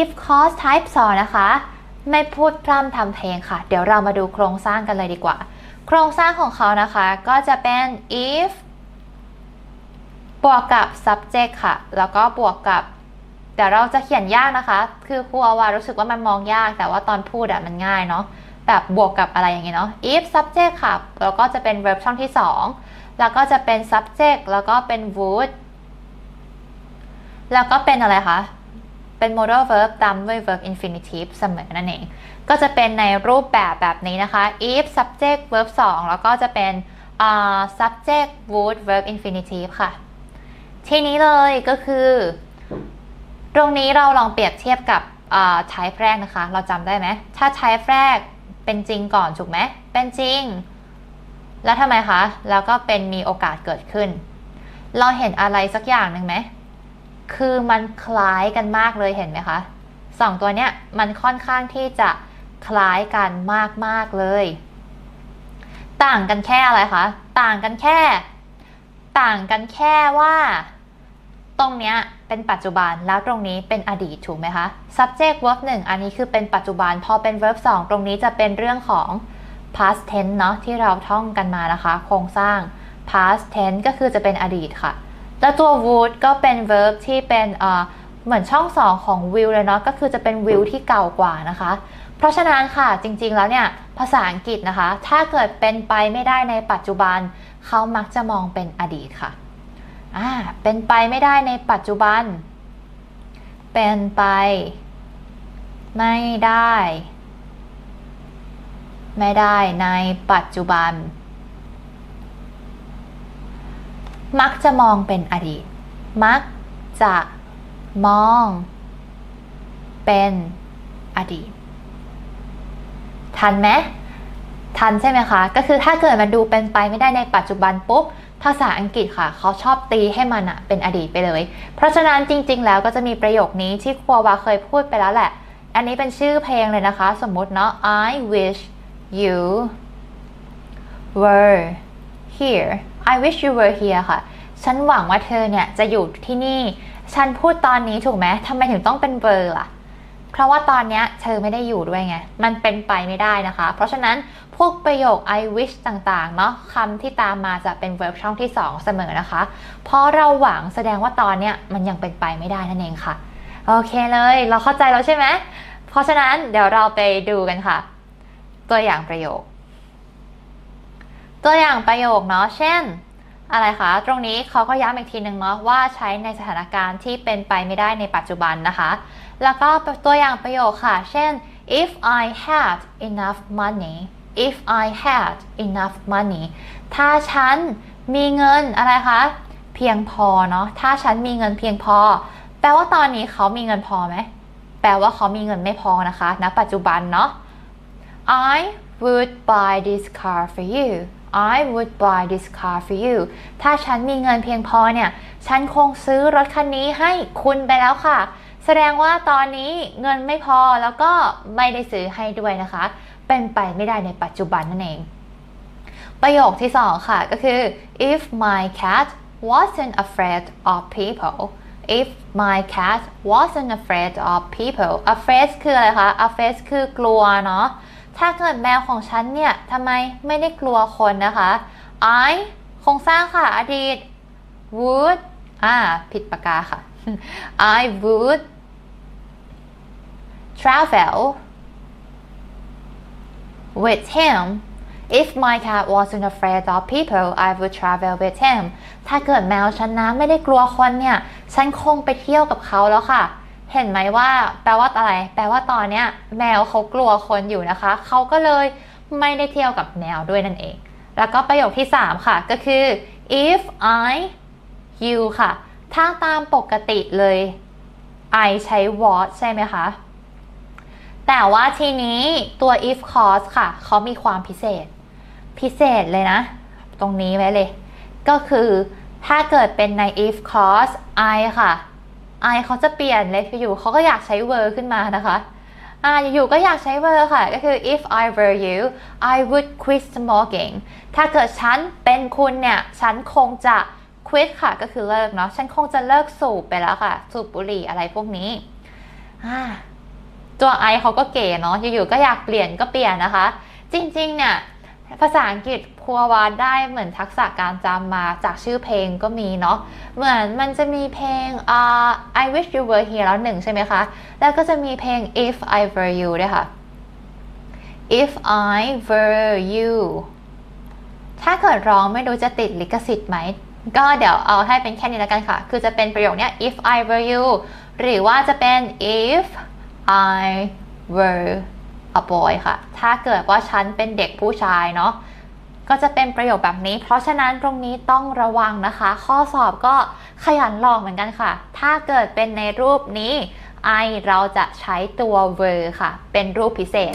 if clause type 2นะคะ ไม่พูดพร่ำทำเพลงค่ะ เดี๋ยวเรามาดูโครงสร้างกันเลยดีกว่า โครงสร้างของเขานะคะ ก็จะเป็น if บวกกับ subject ค่ะ แล้วก็บวกกับเดี๋ยวเราจะเขียนยากนะคะ คือครูอาวารู้สึกว่ามันมองยาก แต่ว่าตอนพูดอะมันง่ายเนาะ แบบบวกกับอะไรอย่างเงี้ยเนาะ if subject ค่ะ แล้วก็จะเป็น verb ช่องที่ 2 แล้วก็จะเป็น subject แล้วก็เป็น would แล้วก็เป็นอะไรคะ เป็น modal verb ตามด้วย verb infinitive เสมอนั่นเอง ก็จะเป็นในรูปแบบแบบนี้นะคะ if subject verb 2 แล้วก็จะเป็นอ่า subject would verb infinitive ค่ะ ทีนี้เลยก็คือ ตรงนี้เราลองเปรียบเทียบกับอ่า type แรกนะคะ เราจำได้ไหม ถ้า type แรกเป็นจริงก่อนถูกไหม เป็นจริง แล้วทำไมคะ แล้วก็เป็นมีโอกาสเกิดขึ้น เราเห็นอะไรสักอย่างหนึ่งไหม คือมันคล้ายกันมากเลยเห็นไหมคะสองตัวเนี้ยมันค่อนข้างที่จะคล้ายกันมากๆเลย ต่างกันแค่อะไรคะ ต่างกันแค่ ต่างกันแค่ว่า ตรงเนี้ยเป็นปัจจุบันแล้วตรงนี้เป็นอดีตถูกไหมคะ subject verb 1 อันนี้คือเป็นปัจจุบัน พอเป็น verb 2 ตรงนี้จะเป็นเรื่องของ past tense เนาะที่เราท่องกันมานะคะ โครงสร้าง past tense ก็คือจะเป็นอดีตค่ะ แล้วตัว would ก็เป็น verb ที่เป็นเหมือนช่อง2ของ will เลยเนาะก็คือจะเป็น will ที่เก่ากว่านะคะ เพราะฉะนั้นค่ะจริงๆแล้วเนี่ยภาษาอังกฤษนะคะ ถ้าเกิดเป็นไปไม่ได้ในปัจจุบัน เขามักจะมองเป็นอดีตค่ะอ่าเป็นไปไม่ได้ในปัจจุบัน เป็นไป ไม่ได้ ไม่ได้ในปัจจุบัน มักจะมองเป็นอดีต มักจะมอง เป็นอดีต ทันไหมทันใช่ไหมคะ ก็คือถ้าเกิดมันดูเป็นไปไม่ได้ในปัจจุบันปุ๊บ ภาษาอังกฤษค่ะ เขาชอบตีให้มันอะเป็นอดีตไปเลย เพราะฉะนั้นจริง ๆ แล้วก็จะมีประโยคนี้ที่ครัววาเคยพูดไปแล้วแหละ อันนี้เป็นชื่อเพลงเลยนะคะ สมมุติเนาะ I wish you were here I wish you were here ค่ะ ฉันหวังว่าเธอเนี่ยจะอยู่ที่นี่ ฉันพูดตอนนี้ถูกไหมทำไมถึงต้องเป็น were ล่ะ เพราะว่าตอนเนี้ยเธอไม่ได้อยู่ด้วยไง มันเป็นไปไม่ได้นะคะ เพราะฉะนั้นพวกประโยค I wish ต่างๆ เนาะคำที่ตามมาจะเป็น verb ช่องที่ 2 เสมอนะคะ เพราะเราหวังแสดงว่าตอนเนี้ยมันยังเป็นไปไม่ได้นั่นเองค่ะ โอเคเลย เราเข้าใจแล้วใช่ไหม เพราะฉะนั้นเดี๋ยวเราไปดูกันค่ะ ตัวอย่างประโยค ตัวอย่างประโยคเนาะ เช่น อะไรคะ ตรงนี้เขาก็ย้ำอีกทีหนึ่งเนาะว่าใช้ในสถานการณ์ที่เป็นไปไม่ได้ในปัจจุบันนะคะ แล้วก็ตัวอย่างประโยคค่ะ เช่น if I had enough money if I had enough money ถ้าฉันมีเงินอะไรคะ เพียงพอเนาะ ถ้าฉันมีเงินเพียงพอ แปลว่าตอนนี้เขามีเงินพอไหม แปลว่าเขามีเงินไม่พอนะคะณปัจจุบันเนาะ I would buy this car for you I would buy this car for you ถ้าฉันมีเงินเพียงพอเนี่ย ฉันคงซื้อรถคันนี้ให้คุณไปแล้วค่ะ แสดงว่าตอนนี้เงินไม่พอแล้วก็ไม่ได้ซื้อให้ด้วยนะคะ เป็นไปไม่ได้ในปัจจุบันนั่นเอง ประโยคที่2ค่ะก็คือ if my cat wasn't afraid of people if my cat wasn't afraid of people afraid คืออะไรคะ afraid คือกลัวเนาะ ถ้าเกิดแมวของฉันเนี่ยทำไมไม่ได้กลัวคนนะคะ I โครงสร้างค่ะอดีต would อ่า ผิดปากกาค่ะ I would travel with him if my cat wasn't afraid of people I would travel with him ถ้าเกิดแมวฉันนะไม่ได้กลัวคนเนี่ย ฉันคงไปเที่ยวกับเขาแล้วค่ะ เห็นไหมว่าแปลว่าอะไร แปลว่าตอนเนี้ยแมวเขากลัวคนอยู่นะคะ เขาก็เลยไม่ได้เที่ยวกับแมวด้วยนั่นเอง แล้วก็ประโยคที่ 3 ค่ะ ก็คือ if I you ค่ะ ถ้าตามปกติเลย I ใช้ was ใช่ไหมคะ แต่ว่าทีนี้ตัว if clause ค่ะ เขามีความพิเศษ พิเศษเลยนะ ตรงนี้ไว้เลย ก็คือถ้าเกิดเป็นใน if clause I ค่ะ I เขาจะเปลี่ยนเลยอยู่เขาก็อยากใช้ were ขึ้นมานะคะอ่าอยู่ๆก็อยากใช้ were ค่ะ ก็คือ if I were you I would quit smoking ถ้าเกิดฉันเป็นคุณเนี่ย ฉันคงจะ quit ค่ะ ก็คือเลิกเนาะ ฉันคงจะเลิกสูบไปแล้วค่ะ สูบบุหรี่อะไรพวกนี้อ่าตัว I เขาก็เก๋เนาะ อยู่ๆก็อยากเปลี่ยนก็เปลี่ยนนะคะ จริงๆเนี่ย ภาษาอังกฤษพัววาได้เหมือนทักษะการจำมาจากชื่อเพลงก็มีเนาะเหมือนมันจะมีเพลงอ่า I wish you were here แล้วหนึ่งใช่ไหมคะ แล้วก็จะมีเพลง if I were you ด้วยค่ะ if I were you ถ้าเกิดร้องไม่รู้จะติดลิขสิทธิ์ไหม ก็เดี๋ยวเอาให้เป็นแค่นี้แล้วกันค่ะ คือจะเป็นประโยคนี้ if I were you หรือว่าจะเป็น if I were a boy ค่ะ ถ้าเกิดว่าฉันเป็นเด็กผู้ชายเนาะก็จะเป็นประโยคแบบนี้ เพราะฉะนั้นตรงนี้ต้องระวังนะคะ ข้อสอบก็ขยันลองเหมือนกันค่ะ ถ้าเกิดเป็นในรูปนี้ I เราจะใช้ตัว ver ค่ะ เป็นรูปพิเศษ